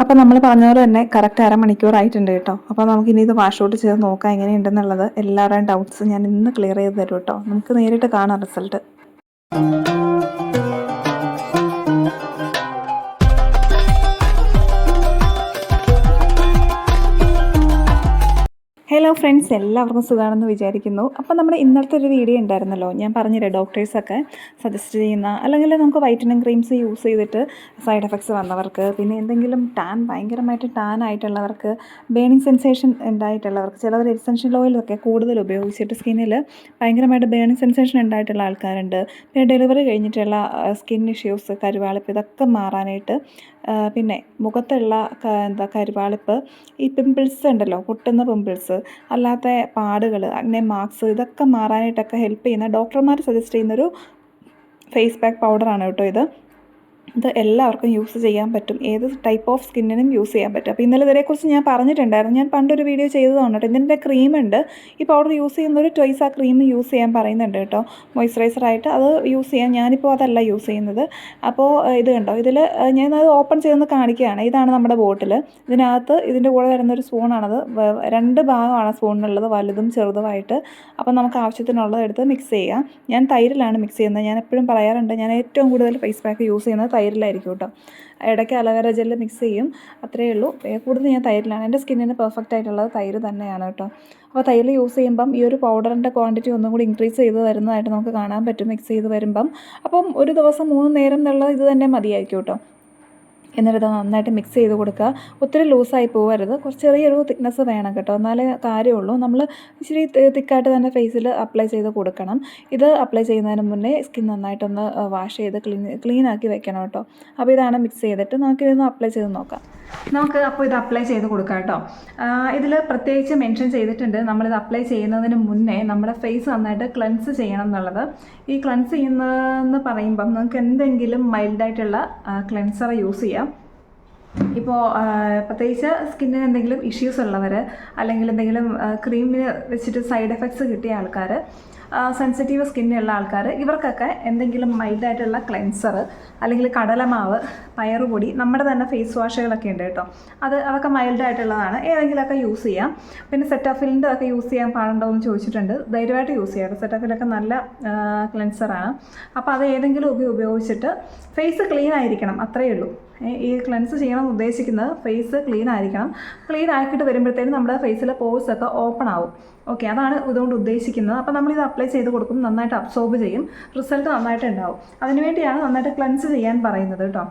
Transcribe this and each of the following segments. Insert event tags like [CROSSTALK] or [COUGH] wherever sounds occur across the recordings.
അപ്പോൾ നമ്മൾ പറഞ്ഞ പോലെ തന്നെ കറക്റ്റ് അരമണിക്കൂറായിട്ടുണ്ട് കേട്ടോ. അപ്പോൾ നമുക്ക് ഇനി ഇത് വാഷ് ഔട്ട് ചെയ്ത് നോക്കാം എങ്ങനെയുണ്ടെന്നുള്ളത്. എല്ലാവരുടെയും ഡൗട്ട്സ് ഞാൻ ഇന്ന് ക്ലിയർ ചെയ്ത് തരും കേട്ടോ. നമുക്ക് നേരിട്ട് കാണാം റിസൾട്ട് ഹലോ ഫ്രണ്ട്സ് എല്ലാവർക്കും സുഖമാണെന്ന് വിചാരിക്കുന്നു. അപ്പോൾ നമ്മുടെ ഇന്നത്തെ ഒരു വീഡിയോ ഉണ്ടായിരുന്നല്ലോ. ഞാൻ പറഞ്ഞില്ലേ ഡോക്ടേഴ്സൊക്കെ സജസ്റ്റ് ചെയ്യുന്ന അല്ലെങ്കിൽ നമുക്ക് വൈറ്റമിൻ ക്രീംസ് യൂസ് ചെയ്തിട്ട് സൈഡ് എഫക്ട്സ് വന്നവർക്ക് പിന്നെ എന്തെങ്കിലും ടാൻ ഭയങ്കരമായിട്ട് ടാൻ ആയിട്ടുള്ളവർക്ക് ബേണിങ് സെൻസേഷൻ ഉണ്ടായിട്ടുള്ളവർക്ക് ചിലവർ എസെൻഷ്യൽ ഓയിലൊക്കെ കൂടുതൽ ഉപയോഗിച്ചിട്ട് സ്കിന്നിൽ ഭയങ്കരമായിട്ട് ബേണിങ് സെൻസേഷൻ ഉണ്ടായിട്ടുള്ള ആൾക്കാരുണ്ട്. പിന്നെ ഡെലിവറി കഴിഞ്ഞിട്ടുള്ള സ്കിൻ ഇഷ്യൂസ് കരുവാളിപ്പ് ഇതൊക്കെ മാറാനായിട്ട് പിന്നെ മുഖത്തുള്ള എന്താ കരുവാളിപ്പ് ഈ പിമ്പിൾസ് ഉണ്ടല്ലോ പൊട്ടുന്ന പിമ്പിൾസ് അല്ലാത്ത പാടുകൾ അങ്ങനെ മാർക്സ് ഇതൊക്കെ മാറാനായിട്ടൊക്കെ ഹെൽപ്പ് ചെയ്യുന്ന ഡോക്ടർമാർ സജസ്റ്റ് ചെയ്യുന്നൊരു ഫേസ് പാക്ക് പൗഡറാണ് കേട്ടോ ഇത്. ഇത് എല്ലാവർക്കും യൂസ് ചെയ്യാൻ പറ്റും. ഏത് ടൈപ്പ് ഓഫ് സ്കിന്നിനും യൂസ് ചെയ്യാൻ പറ്റും. അപ്പോൾ ഇന്നലെ ഇതിനെക്കുറിച്ച് ഞാൻ പറഞ്ഞിട്ടുണ്ടായിരുന്നു. ഞാൻ പണ്ടൊരു വീഡിയോ ചെയ്തതാണ് കേട്ടോ ഇതിന്റെ ക്രീമുണ്ട് ഈ പൗഡർ യൂസ് ചെയ്യുന്ന ഒരു ട്വൈസ് ആ ക്രീം യൂസ് ചെയ്യാൻ പറയുന്നുണ്ട് കേട്ടോ. മോയ്സ്ചറൈസറായിട്ട് അത് യൂസ് ചെയ്യാൻ ഞാനിപ്പോൾ അതല്ല യൂസ് ചെയ്യുന്നത്. അപ്പോൾ ഇത് കണ്ടോ? ഇതിൽ ഞാൻ അത് ഓപ്പൺ ചെയ്തൊന്ന് കാണിക്കുകയാണ്. ഇതാണ് നമ്മുടെ ബോട്ടിൽ ഇതിനകത്ത് ഇതിന്റെ കൂടെ വരുന്നൊരു സ്പൂണാണത് രണ്ട് ഭാഗമാണ് സ്പൂണിനുള്ളത് വലുതും ചെറുതുമായിട്ട്. അപ്പോൾ നമുക്ക് ആവശ്യത്തിനുള്ളത് എടുത്ത് മിക്സ് ചെയ്യാം. ഞാൻ തൈരിലാണ് മിക്സ് ചെയ്യുന്നത്. ഞാൻ എപ്പോഴും പറയാറുണ്ട് ഞാൻ ഏറ്റവും കൂടുതൽ ഫേസ് പാക്ക് യൂസ് ചെയ്യുന്നത് തൈരിലായിരിക്കും കേട്ടോ. ഇടയ്ക്ക് അലവേര ജെല്ല് മിക്സ് ചെയ്യും. അത്രയേ ഉള്ളൂ. കൂടുതൽ ഞാൻ തൈരിലാണ്. എന്റെ സ്കിന്നിന് പെർഫെക്റ്റ് ആയിട്ടുള്ളത് തൈര് തന്നെയാണ് കേട്ടോ. അപ്പോൾ തൈര് യൂസ് ചെയ്യുമ്പം ഈ ഒരു പൗഡറിന്റെ ക്വാണ്ടിറ്റി ഒന്നും കൂടി ഇൻക്രീസ് ചെയ്ത് വരുന്നതായിട്ട് നമുക്ക് കാണാൻ പറ്റും മിക്സ് ചെയ്ത് വരുമ്പം. അപ്പം ഒരു ദിവസം മൂന്ന് നേരം എന്നുള്ളത് ഇത് തന്നെ മതിയായിരിക്കും കേട്ടോ. എന്നിട്ട് നന്നായിട്ട് മിക്സ് ചെയ്ത് കൊടുക്കുക. ഒത്തിരി ലൂസായി പോകരുത് കുറച്ച് ചെറിയൊരു തിക്നെസ് വേണം കേട്ടോ. എന്നാലേ കാര്യമുള്ളൂ. നമ്മൾ ഇച്ചിരി തിക്കായിട്ട് തന്നെ ഫേസിൽ അപ്ലൈ ചെയ്ത് കൊടുക്കണം. ഇത് അപ്ലൈ ചെയ്യുന്നതിന് മുന്നേ സ്കിൻ നന്നായിട്ടൊന്ന് വാഷ് ചെയ്ത് ക്ലീൻ ക്ലീൻ ആക്കി വെക്കണം കേട്ടോ. അപ്പോൾ ഇതാണ് മിക്സ് ചെയ്തിട്ട് നമുക്കിതൊന്ന് അപ്ലൈ ചെയ്ത് നോക്കാം. നമുക്ക് അപ്പോൾ ഇത് അപ്ലൈ ചെയ്ത് കൊടുക്കാം കേട്ടോ. ഇതിൽ പ്രത്യേകിച്ച് മെൻഷൻ ചെയ്തിട്ടുണ്ട്. നമ്മളിത് അപ്ലൈ ചെയ്യുന്നതിന് മുന്നേ നമ്മുടെ ഫേസ് നന്നായിട്ട് ക്ലൻസ് ചെയ്യണം എന്നുള്ളത്. ഈ ക്ലൻസ് ചെയ്യുന്നതെന്ന് പറയുമ്പം നമുക്ക് എന്തെങ്കിലും മൈൽഡായിട്ടുള്ള ക്ലെൻസർ യൂസ് ചെയ്യാം. ഇപ്പോൾ പ്രത്യേകിച്ച് സ്കിന്നിന് എന്തെങ്കിലും ഇഷ്യൂസ് ഉള്ളവർ അല്ലെങ്കിൽ എന്തെങ്കിലും ക്രീമിന് വെച്ചിട്ട് സൈഡ് എഫക്ട്സ് കിട്ടിയ ആൾക്കാർ സെൻസിറ്റീവ് സ്കിന്നുള്ള ആൾക്കാർ ഇവർക്കൊക്കെ എന്തെങ്കിലും മൈൽഡായിട്ടുള്ള ക്ലെൻസർ അല്ലെങ്കിൽ കടലമാവ് പയറുപൊടി നമ്മുടെ തന്നെ ഫേസ് വാഷുകളൊക്കെ ഉണ്ട് കേട്ടോ. അത് അതൊക്കെ മൈൽഡായിട്ടുള്ളതാണ് ഏതെങ്കിലുമൊക്കെ യൂസ് ചെയ്യാം. പിന്നെ സെറ്റാഫിലിന്റെ ഒക്കെ യൂസ് ചെയ്യാൻ പാടുണ്ടോ എന്ന് ചോദിച്ചിട്ടുണ്ട്. ധൈര്യമായിട്ട് യൂസ് ചെയ്യാം സെറ്റോഫിലൊക്കെ നല്ല ക്ലെൻസറാണ് അപ്പോൾ അത് ഏതെങ്കിലും ഒക്കെ ഉപയോഗിച്ചിട്ട് ഫേസ് ക്ലീൻ ആയിരിക്കണം. അത്രയേ ഉള്ളൂ. ഈ ക്ലെൻസ് ചെയ്യണം ഉദ്ദേശിക്കുന്നത് ഫേസ് ക്ലീൻ ആയിരിക്കണം. ക്ലീൻ ആക്കിയിട്ട് വരുമ്പോഴത്തേനും നമ്മുടെ ഫേസിലെ പോഴ്സ് ഒക്കെ ഓപ്പൺ ആവും. ഓക്കെ അതാണ് ഇതുകൊണ്ട് ഉദ്ദേശിക്കുന്നത്. അപ്പോൾ ഇത് അപ്ലൈ ചെയ്ത് കൊടുക്കും നന്നായിട്ട് അബ്സോർബ് ചെയ്യും റിസൾട്ട് നന്നായിട്ട് ഉണ്ടാവും. അതിനുവേണ്ടിയാണ് നന്നായിട്ട് ക്ലൻസ് ചെയ്യാൻ പറയുന്നത് കേട്ടോ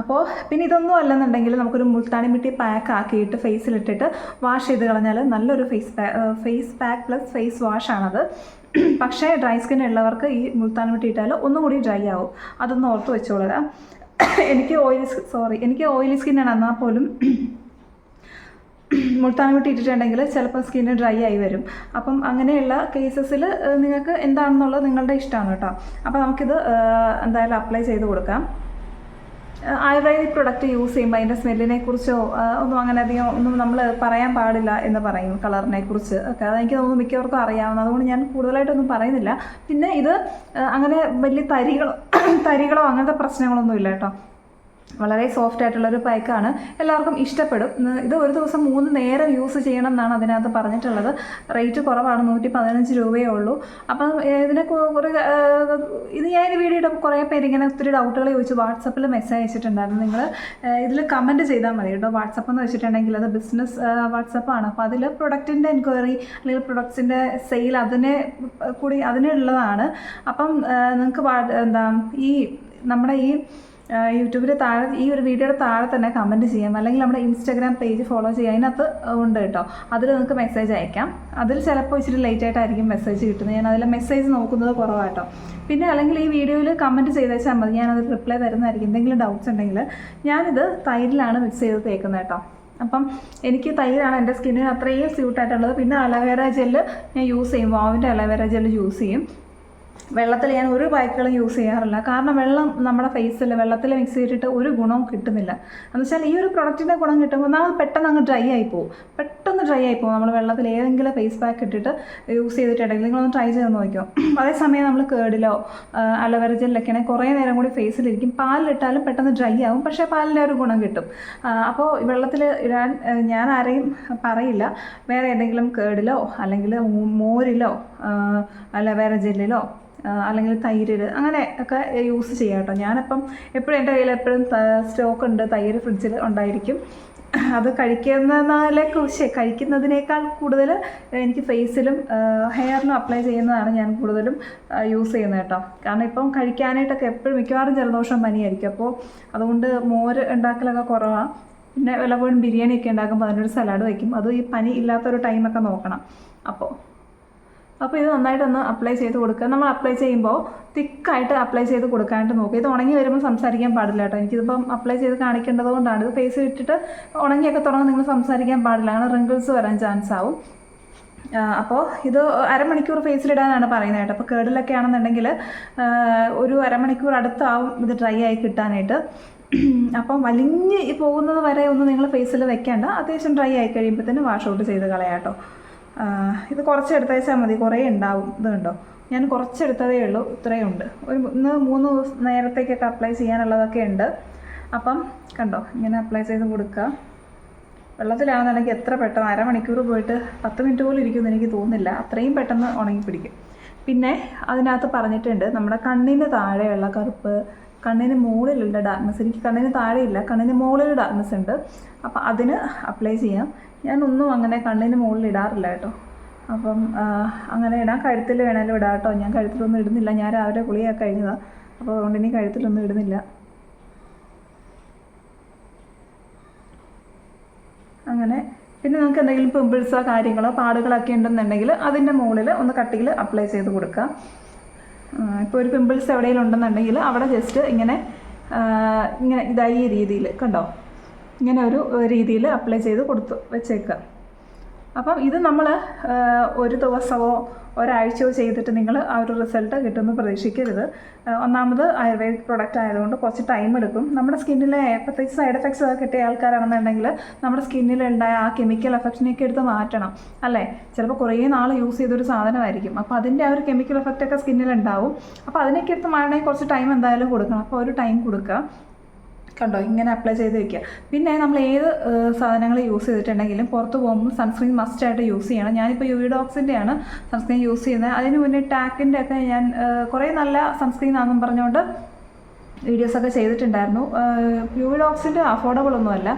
അപ്പോൾ പിന്നെ ഇതൊന്നും അല്ലെന്നുണ്ടെങ്കിൽ നമുക്കൊരു മുൾത്താണി മിട്ടി പാക്ക് ആക്കിയിട്ട് ഫേസിലിട്ടിട്ട് വാഷ് ചെയ്ത് കളഞ്ഞാൽ നല്ലൊരു face face pack plus face വാഷാണത് പക്ഷേ ഡ്രൈ സ്കിൻ ഉള്ളവർക്ക് ഈ മുൾത്താണി മിട്ടി ഇട്ടാൽ ഒന്നുകൂടി ഡ്രൈ ആവും. അതൊന്ന് ഓർത്ത് വെച്ചോളുക. എനിക്ക് ഓയിലി സോറി എനിക്ക് ഓയിലി സ്കിന്നാണ് എന്നാൽ പോലും മുൾത്താൻ വിട്ട് ഇട്ടിട്ടുണ്ടെങ്കിൽ ചിലപ്പോൾ സ്കിന്ന് ഡ്രൈ ആയി വരും. അപ്പം അങ്ങനെയുള്ള കേസസിൽ നിങ്ങൾക്ക് എന്താണെന്നുള്ളത് നിങ്ങളുടെ ഇഷ്ടമാണ് കേട്ടോ. അപ്പോൾ നമുക്കിത് എന്തായാലും അപ്ലൈ ചെയ്ത് കൊടുക്കാം. ആയുർവേദിക് പ്രൊഡക്റ്റ് യൂസ് ചെയ്യുമ്പോൾ അതിന്റെ സ്മെല്ലിനെ കുറിച്ചോ ഒന്നും അങ്ങനെ അധികം ഒന്നും നമ്മൾ പറയാൻ പാടില്ല എന്ന് പറയും കളറിനെ കുറിച്ച്. ഒക്കെ അതെനിക്ക് തോന്നുന്നു മിക്കവർക്കും അറിയാവുന്ന അതുകൊണ്ട് ഞാൻ കൂടുതലായിട്ടൊന്നും പറയുന്നില്ല. പിന്നെ ഇത് അങ്ങനെ വലിയ തരികളോ [COUGHS] തരികളോ അങ്ങനത്തെ പ്രശ്നങ്ങളൊന്നും ഇല്ല കേട്ടോ. വളരെ സോഫ്റ്റ് ആയിട്ടുള്ള ഒരു പാക്കാണ് എല്ലാവർക്കും ഇഷ്ടപ്പെടും. ഇത് ഒരു ദിവസം മൂന്ന് നേരം യൂസ് ചെയ്യണം എന്നാണ് അതിനകത്ത് പറഞ്ഞിട്ടുള്ളത്. റേറ്റ് കുറവാണ് നൂറ്റി പതിനഞ്ച് രൂപയേ ഉള്ളൂ. അപ്പം ഇതിനെ കുറേ ഇത് ഞാൻ ഈ വീഡിയോ ഇടുമ്പോൾ കുറേ പേര് ഇങ്ങനെ ഒത്തിരി ഡൗട്ടുകൾ ചോദിച്ചു. വാട്സപ്പിൽ മെസ്സേജ് അയച്ചിട്ടുണ്ടായിരുന്നു. നിങ്ങൾ ഇതിൽ കമന്റ് ചെയ്താൽ മതി കേട്ടോ. വാട്സപ്പ് എന്ന് വെച്ചിട്ടുണ്ടെങ്കിൽ അത് ബിസിനസ് വാട്സപ്പാണ് അപ്പോൾ അതിൽ പ്രൊഡക്റ്റിന്റെ എൻക്വയറി അല്ലെങ്കിൽ പ്രൊഡക്ട്സിന്റെ സെയിൽ അതിനെ കൂടി അതിനുള്ളതാണ്. അപ്പം നിങ്ങൾക്ക് എന്താ ഈ നമ്മുടെ ഈ യൂട്യൂബിൽ താഴെ ഈ ഒരു വീഡിയോയുടെ താഴെ തന്നെ കമന്റ് ചെയ്യാം. അല്ലെങ്കിൽ നമ്മുടെ ഇൻസ്റ്റാഗ്രാം പേജ് ഫോളോ ചെയ്യാം. അതിനകത്ത് ഉണ്ട് കേട്ടോ. അതിൽ നിങ്ങൾക്ക് മെസ്സേജ് അയക്കാം. അതിൽ ചിലപ്പോൾ ഇച്ചിരി ലേറ്റ് ആയിട്ടായിരിക്കും മെസ്സേജ് കിട്ടുന്നത്. ഞാൻ അതിൽ മെസ്സേജ് നോക്കുന്നത് കുറവാട്ടോ പിന്നെ അല്ലെങ്കിൽ ഈ വീഡിയോയിൽ കമന്റ് ചെയ്തേച്ചാൽ മതി. ഞാനത് റിപ്ലൈ തരുന്നതായിരിക്കും. എന്തെങ്കിലും ഡൗട്ട്സ് ഉണ്ടെങ്കിൽ ഞാനിത് തൈരിലാണ് മിക്സ് ചെയ്ത് തേക്കുന്നത് കേട്ടോ. അപ്പം എനിക്ക് തൈരാണ് എന്റെ സ്കിന്നിന് അത്രയും സ്യൂട്ടായിട്ടുള്ളത് പിന്നെ അലവേര ജെല്ല് ഞാൻ യൂസ് ചെയ്യും. വാവിന്റെ അലവേര ജെല്ല് യൂസ് ചെയ്യും. വെള്ളത്തിൽ ഞാൻ ഒരു പായ്ക്കുകളും യൂസ് ചെയ്യാറില്ല. കാരണം വെള്ളം നമ്മുടെ ഫേസിൽ വെള്ളത്തിൽ മിക്സ് ചെയ്തിട്ട് ഒരു ഗുണവും കിട്ടുന്നില്ല. എന്ന് വെച്ചാൽ ഈ ഒരു പ്രൊഡക്റ്റിന്റെ ഗുണം കിട്ടുമ്പോൾ നമ്മൾ പെട്ടെന്ന് അങ്ങ് ഡ്രൈ ആയി പോകും പെട്ടെന്ന് ഡ്രൈ ആയി പോകും നമ്മൾ വെള്ളത്തിൽ ഏതെങ്കിലും ഫേസ് പാക്ക് ഇട്ടിട്ട് യൂസ് ചെയ്തിട്ടുണ്ടെങ്കിൽ നിങ്ങളൊന്ന് ട്രൈ ചെയ്ത് നോക്കിയോ അതേസമയം നമ്മൾ കേടിലോ അലവര ജെല്ലൊക്കെ ആണെങ്കിൽ കുറേ നേരം കൂടി ഫേസിലിരിക്കും പാലിലിട്ടാലും പെട്ടെന്ന് ഡ്രൈ ആവും. പക്ഷേ പാലിന്റെ ഒരു ഗുണം കിട്ടും. അപ്പോൾ വെള്ളത്തിൽ ഇടാൻ ഞാൻ ആരെയും പറയില്ല. വേറെ ഏതെങ്കിലും കേടിലോ അല്ലെങ്കിൽ മോരിലോ അലവേര ജെല്ലിലോ അല്ലെങ്കിൽ തൈര് അങ്ങനെ ഒക്കെ യൂസ് ചെയ്യാം കേട്ടോ. ഞാനിപ്പം എപ്പോഴും എന്റെ കയ്യിൽ എപ്പോഴും സ്റ്റോക്ക് ഉണ്ട്. തൈര് ഫ്രിഡ്ജിൽ ഉണ്ടായിരിക്കും. അത് കഴിക്കുന്നതിനെ കുറിച്ച് കഴിക്കുന്നതിനേക്കാൾ കൂടുതൽ എനിക്ക് ഫേസിലും ഹെയറിലും അപ്ലൈ ചെയ്യുന്നതാണ് ഞാൻ കൂടുതലും യൂസ് ചെയ്യുന്നത് കേട്ടോ. കാരണം ഇപ്പം കഴിക്കാനായിട്ടൊക്കെ എപ്പോഴും മിക്കവാറും ജലദോഷം പനിയായിരിക്കും. അപ്പോൾ അതുകൊണ്ട് മോര് ഉണ്ടാക്കലൊക്കെ കുറവാണ് പിന്നെ വല്ലപ്പോഴും ബിരിയാണിയൊക്കെ ഉണ്ടാക്കുമ്പോൾ അതിനൊരു സലാഡ് വയ്ക്കും. അത് ഈ പനി ഇല്ലാത്തൊരു ടൈമൊക്കെ നോക്കണം. അപ്പോൾ അപ്പോൾ ഇത് നന്നായിട്ടൊന്ന് അപ്ലൈ ചെയ്ത് കൊടുക്കുക. നമ്മൾ അപ്ലൈ ചെയ്യുമ്പോൾ തിക്കായിട്ട് അപ്ലൈ ചെയ്ത് കൊടുക്കാനായിട്ട് നോക്കുക. ഇത് ഉണങ്ങി വരുമ്പോൾ സംസാരിക്കാൻ പാടില്ല കേട്ടോ. എനിക്കിതിപ്പം അപ്ലൈ ചെയ്ത് കാണിക്കേണ്ടത് കൊണ്ടാണ്. ഇത് ഫേസ് ഇട്ടിട്ട് ഉണങ്ങിയൊക്കെ തുടങ്ങി നിങ്ങൾ സംസാരിക്കാൻ പാടില്ല. അങ്ങനെ റിങ്കിൾസ് വരാൻ ചാൻസ് ആവും. അപ്പോൾ ഇത് അരമണിക്കൂർ ഫേസിലിടാനാണ് പറയുന്നത് കേട്ടോ. അപ്പോൾ കേടിലൊക്കെ ആണെന്നുണ്ടെങ്കിൽ ഒരു അരമണിക്കൂർ അടുത്താവും ഇത് ഡ്രൈ ആയി കിട്ടാനായിട്ട്. അപ്പം വലിഞ്ഞ് പോകുന്നത് വരെ ഒന്നും നിങ്ങൾ ഫേസിൽ വെക്കേണ്ട. അത്യാവശ്യം ഡ്രൈ ആയി കഴിയുമ്പോൾ തന്നെ വാഷ് ഔട്ട് ചെയ്ത് കളയാം കേട്ടോ. ആ, ഇത് കുറച്ച് എടുത്തേച്ചാൽ മതി. കുറേ ഉണ്ടാവും. ഇത് കണ്ടോ ഞാൻ കുറച്ചെടുത്തതേ ഉള്ളൂ. ഇത്രയും ഉണ്ട്. ഒരു ഇന്ന് മൂന്ന് ദിവസം നേരത്തേക്കൊക്കെ അപ്ലൈ ചെയ്യാനുള്ളതൊക്കെ ഉണ്ട്. അപ്പം കണ്ടോ ഇങ്ങനെ അപ്ലൈ ചെയ്ത് കൊടുക്കുക വെള്ളത്തിലാണെന്നുണ്ടെങ്കിൽ എത്ര പെട്ടെന്ന് അരമണിക്കൂർ പോയിട്ട് പത്ത് മിനിറ്റ് പോലും ഇരിക്കുമെന്ന് എനിക്ക് തോന്നുന്നില്ല. അത്രയും പെട്ടെന്ന് ഉണങ്ങി പിടിക്കും പിന്നെ അതിനകത്ത് പറഞ്ഞിട്ടുണ്ട് നമ്മുടെ കണ്ണിന് താഴെയുള്ള കറുപ്പ് കണ്ണിന് മുകളിലുള്ള ഡാർക്ക്നെസ് എനിക്ക് കണ്ണിന് താഴെയില്ല കണ്ണിന് മുകളിൽ ഡാർക്ക്നെസ് ഉണ്ട്. അപ്പോൾ അതിന് അപ്ലൈ ചെയ്യാം. ഞാനൊന്നും അങ്ങനെ കണ്ണിന് മുകളിൽ ഇടാറില്ല കേട്ടോ. അപ്പം അങ്ങനെ ഇടാം കഴുത്തിൽ വേണേലും ഇടാം കേട്ടോ. ഞാൻ കഴുത്തിലൊന്നും ഇടുന്നില്ല. ഞാൻ രാവിലെ കുളിയൊക്കെ കഴിഞ്ഞതാണ് അപ്പോൾ അതുകൊണ്ട് ഇനി കഴുത്തിലൊന്നും ഇടുന്നില്ല. അങ്ങനെ. പിന്നെ നിങ്ങൾക്ക് എന്തെങ്കിലും പിമ്പിൾസോ കാര്യങ്ങളോ പാടുകളൊക്കെ ഉണ്ടെന്നുണ്ടെങ്കിൽ അതിന്റെ മുകളിൽ ഒന്ന് കട്ടിയിൽ അപ്ലൈ ചെയ്ത് കൊടുക്കുക. ഇപ്പോൾ ഒരു പിമ്പിൾസ് എവിടെയെങ്കിലും ഉണ്ടെന്നുണ്ടെങ്കിൽ അവിടെ ജസ്റ്റ് ഇങ്ങനെ ഇങ്ങനെ ഇതായി ഈ രീതിയിൽ കണ്ടോ? ഇങ്ങനെ ഒരു രീതിയിൽ അപ്ലൈ ചെയ്ത് കൊടുത്ത് വെച്ചേക്കുക അപ്പം ഇത് നമ്മൾ ഒരു ദിവസമോ ഒരാഴ്ചയോ ചെയ്തിട്ട് നിങ്ങൾ ആ ഒരു റിസൾട്ട് കിട്ടുമെന്ന് പ്രതീക്ഷിക്കരുത്. ഒന്നാമത് ആയുർവേദിക് പ്രൊഡക്റ്റ് ആയതുകൊണ്ട് കുറച്ച് ടൈം എടുക്കും. നമ്മുടെ സ്കിന്നിലെ പ്രത്യേകിച്ച് സൈഡ് എഫക്ട്സ് കിട്ടിയ ആൾക്കാരാണെന്നുണ്ടെങ്കിൽ നമ്മുടെ സ്കിന്നിലുണ്ടായ ആ കെമിക്കൽ എഫക്റ്റിനെയൊക്കെ എടുത്ത് മാറ്റണം അല്ലേ? ചിലപ്പോൾ കുറേ നാൾ യൂസ് ചെയ്തൊരു സാധനമായിരിക്കും. അപ്പോൾ അതിന്റെ ആ ഒരു കെമിക്കൽ എഫക്റ്റൊക്കെ സ്കിന്നിലുണ്ടാവും അപ്പോൾ അതിനൊക്കെ എടുത്ത് മാറണമെങ്കിൽ കുറച്ച് ടൈം എന്തായാലും കൊടുക്കണം. അപ്പോൾ ഒരു ടൈം കൊടുക്കുക. കണ്ടോ? ഇങ്ങനെ അപ്ലൈ ചെയ്ത് വെക്കുക. പിന്നെ നമ്മൾ ഏത് സാധനങ്ങൾ യൂസ് ചെയ്തിട്ടുണ്ടെങ്കിലും പുറത്ത് പോകുമ്പോൾ സൺസ്ക്രീൻ മസ്റ്റ് ആയിട്ട് യൂസ് ചെയ്യണം. ഞാനിപ്പോൾ യുവിഡോക്സിന്റെ ആണ് സൺസ്ക്രീൻ യൂസ് ചെയ്യുന്നത്. അതിന് മുന്നേ ടാക്കിന്റെ ഒക്കെ ഞാൻ കുറേ നല്ല സൺസ്ക്രീൻ ആണെന്നും പറഞ്ഞുകൊണ്ട് വീഡിയോസൊക്കെ ചെയ്തിട്ടുണ്ടായിരുന്നു. യു ഡോക്സിന്റെ അഫോർഡബിൾ ഒന്നുമല്ല.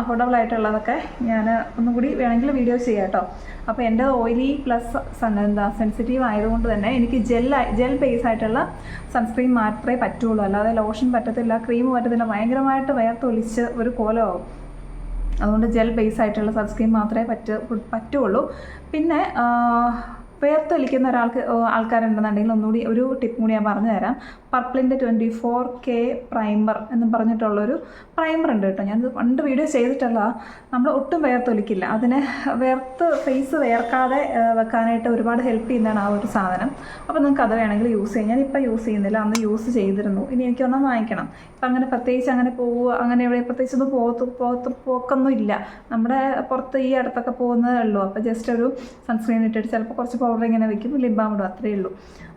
അഫോർഡബിൾ ആയിട്ടുള്ളതൊക്കെ ഞാൻ ഒന്നും കൂടി വേണമെങ്കിൽ വീഡിയോ ചെയ്യാം കേട്ടോ അപ്പോൾ എന്റെ ഓയിലി പ്ലസ് എന്താ സെൻസിറ്റീവ് ആയതുകൊണ്ട് തന്നെ എനിക്ക് ജെൽ ജെൽ ബേസ് ആയിട്ടുള്ള സൺസ്ക്രീൻ മാത്രമേ പറ്റുള്ളൂ. അല്ലാതെ ലോഷൻ പറ്റത്തില്ല ക്രീം പറ്റത്തില്ല ഭയങ്കരമായിട്ട് വയർത്തൊലിച്ച് ഒരു കോലമാവും. അതുകൊണ്ട് ജെൽ ബേസ് ആയിട്ടുള്ള സൺസ്ക്രീൻ മാത്രമേ പറ്റ പറ്റുള്ളൂ. പിന്നെ ആ, വേർത്തൊലിക്കുന്ന ഒരാൾക്ക് ആൾക്കാരുണ്ടെന്നുണ്ടെങ്കിൽ ഒന്നുകൂടി ഒരു ടിപ്പ് കൂടി ഞാൻ പറഞ്ഞു തരാം. പർപ്പിളിന്റെ ട്വന്റി ഫോർ കെ പ്രൈമർ എന്ന് പറഞ്ഞിട്ടുള്ളൊരു പ്രൈമർ ഉണ്ട് കേട്ടോ. ഞാനിത് പണ്ട് വീഡിയോ ചെയ്തിട്ടുള്ള നമ്മൾ ഒട്ടും വേർത്തൊലിക്കില്ല. അതിനെ വേർത്ത് ഫേസ് വേർക്കാതെ വെക്കാനായിട്ട് ഒരുപാട് ഹെൽപ്പ് ചെയ്യുന്നതാണ് ആ ഒരു സാധനം. അപ്പോൾ നിങ്ങൾക്ക് അത് വേണമെങ്കിൽ യൂസ് ചെയ്യാം. ഞാനിപ്പോൾ യൂസ് ചെയ്യുന്നില്ല. അന്ന് യൂസ് ചെയ്തിരുന്നു. ഇനി എനിക്കൊന്നും വാങ്ങിക്കണം. ഇപ്പം അങ്ങനെ പ്രത്യേകിച്ച് അങ്ങനെ പോവുക അങ്ങനെ എവിടെ പ്രത്യേകിച്ച് ഒന്നും പോകത്ത് പോകത്ത് പോക്കൊന്നും ഇല്ല. നമ്മുടെ പുറത്ത് ഈ അടുത്തൊക്കെ പോകുന്നതേ ഉള്ളൂ. അപ്പോൾ ജസ്റ്റ് ഒരു സൺസ്ക്രീൻ ഇട്ടിട്ട് ചിലപ്പോൾ കുറച്ച് പൗഡർ ഇങ്ങനെ വെക്കും ലിപ് ബാം ഇടും അത്രയേ ഉള്ളൂ.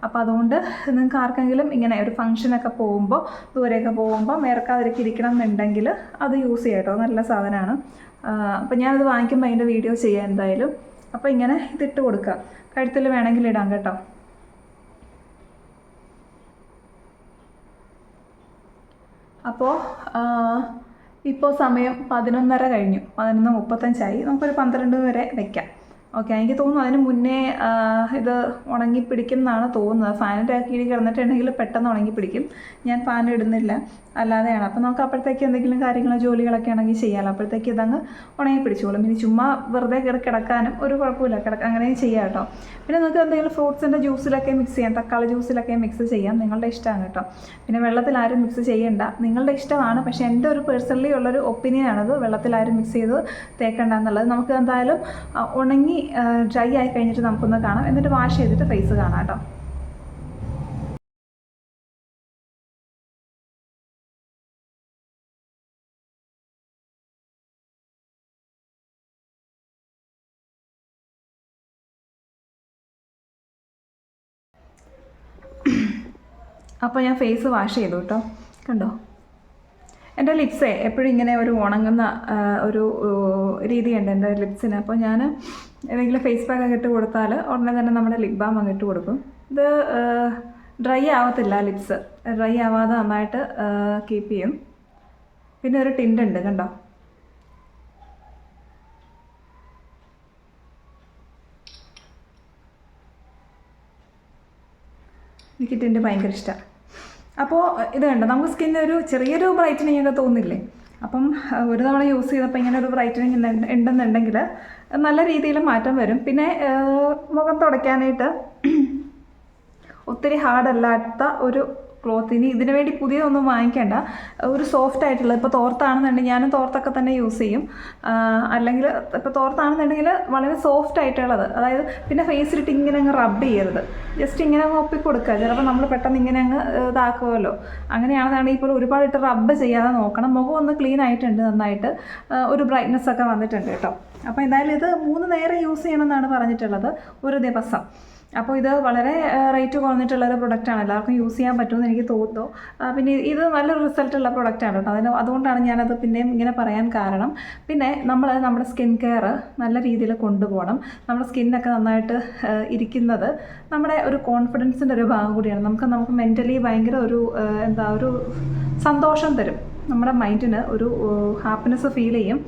അപ്പോൾ അതുകൊണ്ട് നിങ്ങൾക്ക് ആർക്കെങ്കിലും ഇങ്ങനെ ഒരു ഫംഗ്ഷനൊക്കെ പോകുമ്പോൾ ദൂരെയൊക്കെ പോകുമ്പോൾ മേർക്കാതിരക്ക് ഇരിക്കണം എന്നുണ്ടെങ്കിൽ അത് യൂസ് ചെയ്യാം കേട്ടോ. നല്ല സാധനമാണ്. അപ്പോൾ ഞാനത് വാങ്ങിക്കുമ്പോൾ അതിന്റെ വീഡിയോ ചെയ്യാം എന്തായാലും. അപ്പോൾ ഇങ്ങനെ ഇതിട്ട് കൊടുക്കുക. കഴുത്തിൽ വേണമെങ്കിൽ ഇടാം കേട്ടോ. അപ്പോൾ ഇപ്പോൾ സമയം പതിനൊന്നര കഴിഞ്ഞു. പതിനൊന്ന് മുപ്പത്തഞ്ചായി. നമുക്കൊരു പന്ത്രണ്ട് വരെ വെക്കാം. ഓക്കെ എനിക്ക് തോന്നുന്നു അതിന് മുന്നേ ഇത് ഉണങ്ങി പിടിക്കും എന്നാണ് തോന്നുന്നത് ഫാനിന്റെ കീഴിൽ കിടന്നിട്ടുണ്ടെങ്കിൽ പെട്ടെന്ന് ഉണങ്ങി പിടിക്കും ഞാൻ ഫാൻ ഇടുന്നില്ല. അല്ലാതെയാണ്. അപ്പോൾ നമുക്ക് അപ്പോഴത്തേക്ക് എന്തെങ്കിലും കാര്യങ്ങളോ ജോലികളൊക്കെ ആണെങ്കിൽ ചെയ്യാമല്ലോ അപ്പോഴത്തേക്ക് ഇതങ്ങ് ഉണങ്ങി പിടിച്ചോളും ഇനി ചുമ്മാ വെറുതെ കയറി കിടക്കാനും ഒരു കുഴപ്പമില്ല. കിടക്കാൻ അങ്ങനെയും ചെയ്യാം കേട്ടോ. പിന്നെ നിങ്ങൾക്ക് എന്തെങ്കിലും ഫ്രൂട്ട്സിന്റെ ജ്യൂസിലൊക്കെ മിക്സ് ചെയ്യാം. തക്കാളി ജ്യൂസിലൊക്കെ മിക്സ് ചെയ്യാം. നിങ്ങളുടെ ഇഷ്ടമാണ് കേട്ടോ. പിന്നെ വെള്ളത്തിൽ ആരും മിക്സ് ചെയ്യണ്ട. നിങ്ങളുടെ ഇഷ്ടമാണ്. പക്ഷേ എന്റെ ഒരു പേഴ്സണലി ഉള്ളൊരു ഒപ്പീനിയൻ ആണത് വെള്ളത്തിൽ ആരും മിക്സ് ചെയ്ത് തേക്കണ്ട എന്നുള്ളത്. നമുക്ക് എന്തായാലും ഉണങ്ങി ഡ്രൈ ആയി കഴിഞ്ഞിട്ട് നമുക്കൊന്ന് കാണാം. എന്നിട്ട് വാഷ് ചെയ്തിട്ട് ഫേസ് കാണാം കേട്ടോ. അപ്പോൾ ഞാൻ ഫേസ് വാഷ് ചെയ്തു കേട്ടോ. കണ്ടോ? എന്റെ ലിപ്സേ എപ്പോഴും ഇങ്ങനെ ഒരു ഉണങ്ങുന്ന ഒരു രീതിയുണ്ട് എന്റെ ലിപ്സിന്. അപ്പോൾ ഞാൻ ഏതെങ്കിലും ഫേസ് പാക്ക് ഒക്കെ ഇട്ട് കൊടുത്താൽ ഉടനെ തന്നെ നമ്മുടെ ലിപ് ബാം അങ്ങ് ഇട്ട് കൊടുക്കും. ഇത് ഡ്രൈ ആവത്തില്ല ലിപ്സ്. ഡ്രൈ ആവാതെ നന്നായിട്ട് കീപ്പ് ചെയ്യും. പിന്നെ ഒരു ടിന്റ് ഉണ്ട് കണ്ടോ? എനിക്ക് ടിന്റ് ഭയങ്കര ഇഷ്ടമാണ് അപ്പോൾ ഇത് കണ്ടോ? നമുക്ക് സ്കിന്നിന് ഒരു ചെറിയൊരു ബ്രൈറ്റനിങ് ഒക്കെ തോന്നില്ലേ? അപ്പം ഒരു തവണ യൂസ് ചെയ്തപ്പോൾ ഇങ്ങനെ ഒരു ബ്രൈറ്റനിങ് ഉണ്ടെന്നുണ്ടെങ്കിൽ നല്ല രീതിയിൽ മാറ്റം വരും. പിന്നെ മുഖം തുടയ്ക്കാനായിട്ട് ഒത്തിരി ഹാർഡല്ലാത്ത ഒരു ക്ലോത്ത് ഇനി ഇതിനു വേണ്ടി പുതിയതൊന്നും വാങ്ങിക്കേണ്ട. ഒരു സോഫ്റ്റ് ആയിട്ടുള്ള ഇപ്പോൾ തോർത്താണെന്നുണ്ടെങ്കിൽ ഞാനും തോർത്തൊക്കെ തന്നെ യൂസ് ചെയ്യും. അല്ലെങ്കിൽ ഇപ്പോൾ തോർത്താണെന്നുണ്ടെങ്കിൽ വളരെ സോഫ്റ്റ് ആയിട്ടുള്ളത്. അതായത് പിന്നെ ഫേസിലിട്ട് ഇങ്ങനെ അങ്ങ് റബ്ബ് ചെയ്യരുത്. ജസ്റ്റ് ഇങ്ങനെ അങ്ങ് ഒപ്പി കൊടുക്കുക ചിലപ്പോൾ നമ്മൾ പെട്ടെന്ന് ഇങ്ങനെ അങ്ങ് ഇതാക്കുമല്ലോ. അങ്ങനെയാണെന്നുണ്ടെങ്കിൽ ഇപ്പോൾ ഒരുപാട് ഇട്ട് റബ്ബ് ചെയ്യാതെ നോക്കണം. മുഖം ഒന്ന് ക്ലീൻ ആയിട്ടുണ്ട് നന്നായിട്ട്. ഒരു ബ്രൈറ്റ്നെസ് ഒക്കെ വന്നിട്ടുണ്ട് കേട്ടോ. അപ്പോൾ എന്തായാലും ഇത് മൂന്ന് നേരം യൂസ് ചെയ്യണമെന്നാണ് പറഞ്ഞിട്ടുള്ളത്. ഒരു ദിവസം. അപ്പോൾ ഇത് വളരെ റേറ്റ് കുറഞ്ഞിട്ടുള്ള ഒരു പ്രൊഡക്റ്റാണ് എല്ലാവർക്കും യൂസ് ചെയ്യാൻ പറ്റുമെന്ന് എനിക്ക് തോന്നുന്നു. പിന്നെ ഇത് നല്ലൊരു റിസൾട്ടുള്ള പ്രൊഡക്റ്റാണ് കേട്ടോ. അതിന് അതുകൊണ്ടാണ് ഞാനത് പിന്നെയും ഇങ്ങനെ പറയാൻ കാരണം. പിന്നെ നമ്മൾ നമ്മുടെ സ്കിൻ കെയർ നല്ല രീതിയിൽ കൊണ്ടുപോകണം. നമ്മുടെ സ്കിന്നൊക്കെ നന്നായിട്ട് ഇരിക്കുന്നത് നമ്മുടെ ഒരു കോൺഫിഡൻസിന്റെ ഒരു ഭാഗം കൂടിയാണ്. നമുക്ക് നമുക്ക് മെന്റലി ഭയങ്കര ഒരു എന്താ ഒരു സന്തോഷം തരും. നമ്മുടെ മൈൻഡിന് ഒരു ഹാപ്പിനെസ് ഫീൽ ചെയ്യും.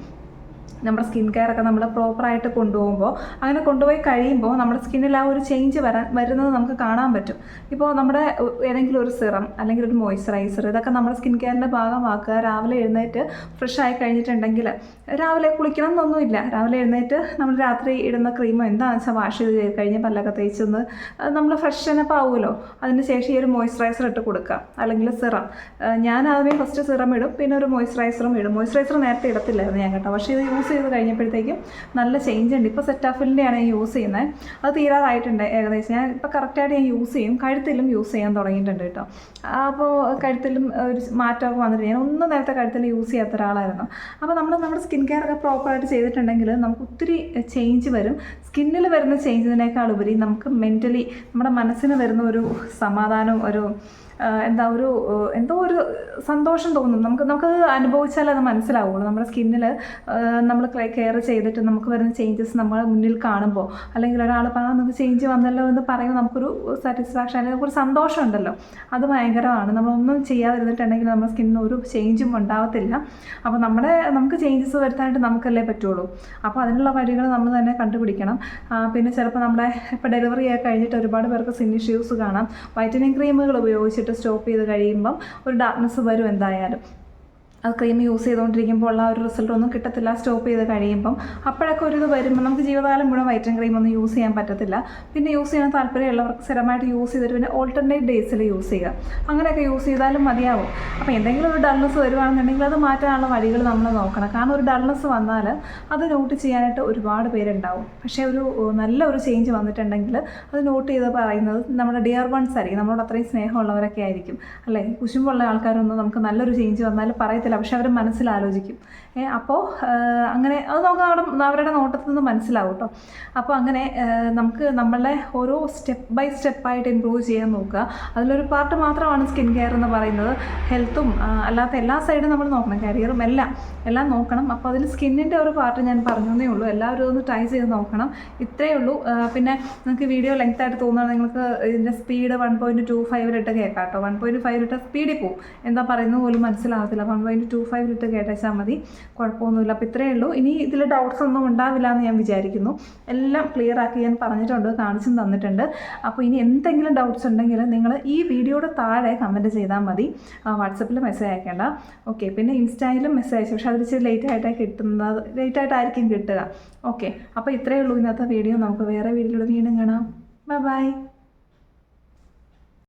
നമ്മുടെ സ്കിൻ കെയർ ഒക്കെ നമ്മൾ പ്രോപ്പറായിട്ട് കൊണ്ടുപോകുമ്പോൾ അങ്ങനെ കൊണ്ടുപോയി കഴിയുമ്പോൾ നമ്മുടെ സ്കിന്നിൽ ആ ഒരു ചേഞ്ച് വരാൻ വരുന്നത് നമുക്ക് കാണാൻ പറ്റും. ഇപ്പോൾ നമ്മുടെ ഏതെങ്കിലും ഒരു സിറം അല്ലെങ്കിൽ ഒരു മോയ്സ്ചറൈസർ ഇതൊക്കെ നമ്മുടെ സ്കിൻ കെയറിന്റെ ഭാഗമാക്കുക രാവിലെ എഴുന്നേറ്റ് ഫ്രഷ് ആയി കഴിഞ്ഞിട്ടുണ്ടെങ്കിൽ രാവിലെ കുളിക്കണം എന്നൊന്നുമില്ല. രാവിലെ എഴുന്നേറ്റ് നമ്മൾ രാത്രി ഇടുന്ന ക്രീമോ എന്താണെന്ന് വെച്ചാൽ വാഷ് ചെയ്ത് കഴിഞ്ഞ് പല്ലൊക്കെ തേച്ചൊന്ന് നമ്മൾ ഫ്രഷനപ്പ് ആവുമല്ലോ. അതിന് ശേഷം ഈ ഒരു മോയ്സ്ചറൈസർ ഇട്ട് കൊടുക്കുക. അല്ലെങ്കിൽ സിറം. ഞാൻ ആദ്യമേ ഫസ്റ്റ് സിറം ഇടും പിന്നെ ഒരു മോയ്സ്ചറൈസറും ഇടും. മോയ്സ്ചറൈസർ നേരത്തെ ഇടത്തില്ലായിരുന്നു ഞാൻ കേട്ടോ. പക്ഷേ ഇത് യൂസ് ചെയ്ത് കഴിഞ്ഞപ്പോഴത്തേക്കും നല്ല ചേഞ്ച് ഉണ്ട്. ഇപ്പോൾ സെറ്റാഫിലിന്റെയാണ് ഞാൻ യൂസ് ചെയ്യുന്നത്. അത് തീരാറായിട്ടുണ്ട് ഏകദേശം. ഞാൻ ഇപ്പോൾ കറക്റ്റായിട്ട് ഞാൻ യൂസ് ചെയ്യും. കഴുത്തിലും യൂസ് ചെയ്യാൻ തുടങ്ങിയിട്ടുണ്ട് കേട്ടോ. അപ്പോൾ കഴുത്തിലും ഒരു മാറ്റമൊക്കെ വന്നിട്ട് ഞാൻ ഒന്നും നേരത്തെ കഴുത്തിൽ യൂസ് ചെയ്യാത്ത ഒരാളായിരുന്നു. അപ്പോൾ നമ്മൾ നമ്മുടെ സ്കിൻ കെയർ ഒക്കെ പ്രോപ്പറായിട്ട് ചെയ്തിട്ടുണ്ടെങ്കിൽ നമുക്ക് ഒത്തിരി ചേഞ്ച് വരും. സ്കിന്നിൽ വരുന്ന ചേഞ്ചിനേക്കാൾ ഉപരി നമുക്ക് മെന്റലി നമ്മുടെ മനസ്സിന് വരുന്ന ഒരു സമാധാനം ഒരു എന്താ ഒരു എന്തോ ഒരു സന്തോഷം തോന്നും. നമുക്ക് നമുക്കത് അനുഭവിച്ചാൽ അത് മനസ്സിലാവുള്ളൂ. നമ്മുടെ സ്കിന്നിൽ നമ്മൾ കെയർ ചെയ്തിട്ട് നമുക്ക് വരുന്ന ചേഞ്ചസ് നമ്മൾ മുന്നിൽ കാണുമ്പോൾ അല്ലെങ്കിൽ ഒരാൾ പറഞ്ഞാൽ നമുക്ക് ചേഞ്ച് വന്നല്ലോ എന്ന് പറയുമ്പോൾ നമുക്കൊരു സാറ്റിസ്ഫാക്ഷൻ അല്ലെങ്കിൽ നമുക്കൊരു സന്തോഷം ഉണ്ടല്ലോ. അത് ഭയങ്കരമാണ്. നമ്മളൊന്നും ചെയ്യാതിരുന്നിട്ടുണ്ടെങ്കിൽ നമ്മുടെ സ്കിന്നിന് ഒരു ചേഞ്ചും ഉണ്ടാവത്തില്ല. അപ്പോൾ നമ്മുടെ നമുക്ക് ചേഞ്ചസ് വരുത്താനായിട്ട് നമുക്കല്ലേ പറ്റുള്ളൂ. അപ്പോൾ അതിനുള്ള വഴികൾ നമ്മൾ തന്നെ കണ്ടുപിടിക്കണം. പിന്നെ ചിലപ്പോൾ നമ്മുടെ ഇപ്പോൾ ഡെലിവറി ആയി കഴിഞ്ഞിട്ട് ഒരുപാട് പേർക്ക് സ്കിൻ ഇഷ്യൂസ് കാണാം. വൈറ്റനിങ് ക്രീമുകൾ ഉപയോഗിച്ചിട്ട് സ്റ്റോപ്പ് ചെയ്ത് കഴിയുമ്പം ഒരു ഡാർക്ക്നെസ് വരും എന്തായാലും. ക്രീം യൂസ് ചെയ്തുകൊണ്ടിരിക്കുമ്പോൾ ഉള്ള ഒരു റിസൾട്ട് ഒന്നും കിട്ടത്തില്ല സ്റ്റോപ്പ് ചെയ്ത് കഴിയുമ്പം അപ്പോഴൊക്കെ ഒരു ഇത് വരുമ്പോൾ നമുക്ക് ജീവിതകാലം മുഴുവൻ വൈറ്റൻ ക്രീം ഒന്നും യൂസ് ചെയ്യാൻ പറ്റത്തില്ല. പിന്നെ യൂസ് ചെയ്യാൻ താല്പര്യമുള്ളവർക്ക് സ്ഥിരമായിട്ട് യൂസ് ചെയ്തിട്ട് പിന്നെ ഓൾട്ടർനേറ്റ് ഡേയ്സിൽ യൂസ് ചെയ്യുക. അങ്ങനെയൊക്കെ യൂസ് ചെയ്താലും മതിയാവും. അപ്പോൾ എന്തെങ്കിലും ഒരു ഡൾനെസ് വരുവാണെന്നുണ്ടെങ്കിൽ അത് മാറ്റാനുള്ള വഴികൾ നമ്മൾ നോക്കണം. കാരണം ഒരു ഡൾനെസ് വന്നാൽ അത് നോട്ട് ചെയ്യാനായിട്ട് ഒരുപാട് പേരുണ്ടാവും. പക്ഷേ ഒരു നല്ല ഒരു ചേഞ്ച് വന്നിട്ടുണ്ടെങ്കിൽ അത് നോട്ട് ചെയ്ത് പറയുന്നത് നമ്മുടെ ഡിയർ വൺസ് ആയിരിക്കും. നമ്മളോട് അത്രയും സ്നേഹമുള്ളവരൊക്കെ ആയിരിക്കും. അല്ലേ? കുശുമ്പുള്ള ആൾക്കാരൊന്നും നമുക്ക് നല്ലൊരു ചേഞ്ച് വന്നാൽ പറയത്തില്ല. പക്ഷെ അവർ മനസ്സിലാലോചിക്കും. അപ്പോൾ അങ്ങനെ അത് നമുക്ക് അവിടെ അവരുടെ നോട്ടത്തിൽ നിന്ന് മനസ്സിലാവും കേട്ടോ അപ്പോൾ അങ്ങനെ നമുക്ക് നമ്മളെ ഓരോ സ്റ്റെപ്പ് ബൈ സ്റ്റെപ്പായിട്ട് ഇമ്പ്രൂവ് ചെയ്യാൻ നോക്കുക. അതിലൊരു പാർട്ട് മാത്രമാണ് സ്കിൻ കെയർ എന്ന് പറയുന്നത്. ഹെൽത്തും അല്ലാത്ത എല്ലാ സൈഡും നമ്മൾ നോക്കണം. കരിയറും എല്ലാം എല്ലാം നോക്കണം. അപ്പോൾ അതിൽ സ്കിന്നിന്റെ ഒരു പാർട്ട് ഞാൻ പറഞ്ഞതേ ഉള്ളൂ. എല്ലാവരും ഒന്ന് ട്രൈ ചെയ്ത് നോക്കണം. ഇത്രയേ ഉള്ളൂ. പിന്നെ നിങ്ങൾക്ക് വീഡിയോ ലെങ്ത് ആയിട്ട് തോന്നുകയാണ് നിങ്ങൾക്ക് ഇതിന്റെ സ്പീഡ് വൺ പോയിന്റ് ടു ഫൈവിലിട്ട് കേൾക്കാം കേട്ടോ വൺ പോയിന്റ് ഫൈവിലിട്ട് സ്പീഡിൽ പോകും എന്താ പറയുന്നത് പോലും മനസ്സിലാകത്തില്ല. One point two five litre കേട്ടേച്ചാൽ മതി. കുഴപ്പമൊന്നുമില്ല. അപ്പോൾ ഇത്രയേ ഉള്ളൂ. ഇനി ഇതിൽ ഡൗട്ട്സ് ഒന്നും ഉണ്ടാവില്ല എന്ന് ഞാൻ വിചാരിക്കുന്നു. എല്ലാം ക്ലിയർ ആക്കി ഞാൻ പറഞ്ഞിട്ടുണ്ട് കാണിച്ചും തന്നിട്ടുണ്ട്. അപ്പോൾ ഇനി എന്തെങ്കിലും ഡൗട്ട്സ് ഉണ്ടെങ്കിൽ നിങ്ങൾ ഈ വീഡിയോയുടെ താഴെ കമന്റ് ചെയ്താൽ മതി. വാട്സപ്പിൽ മെസ്സേജ് അയക്കേണ്ട. ഓക്കെ പിന്നെ ഇൻസ്റ്റയിലും മെസ്സേജ് അയച്ചു. പക്ഷേ അത് ഇച്ചിരി ലേറ്റ് ആയിട്ടാണ് കിട്ടുന്നത് ലേറ്റ് ആയിട്ടായിരിക്കും കിട്ടുക. ഓക്കെ അപ്പോൾ ഇത്രയേ ഉള്ളൂ ഇന്നത്തെ വീഡിയോ. നമുക്ക് വേറെ വീഡിയോയിലൂടെ വീണ്ടും കാണാം. Bye bye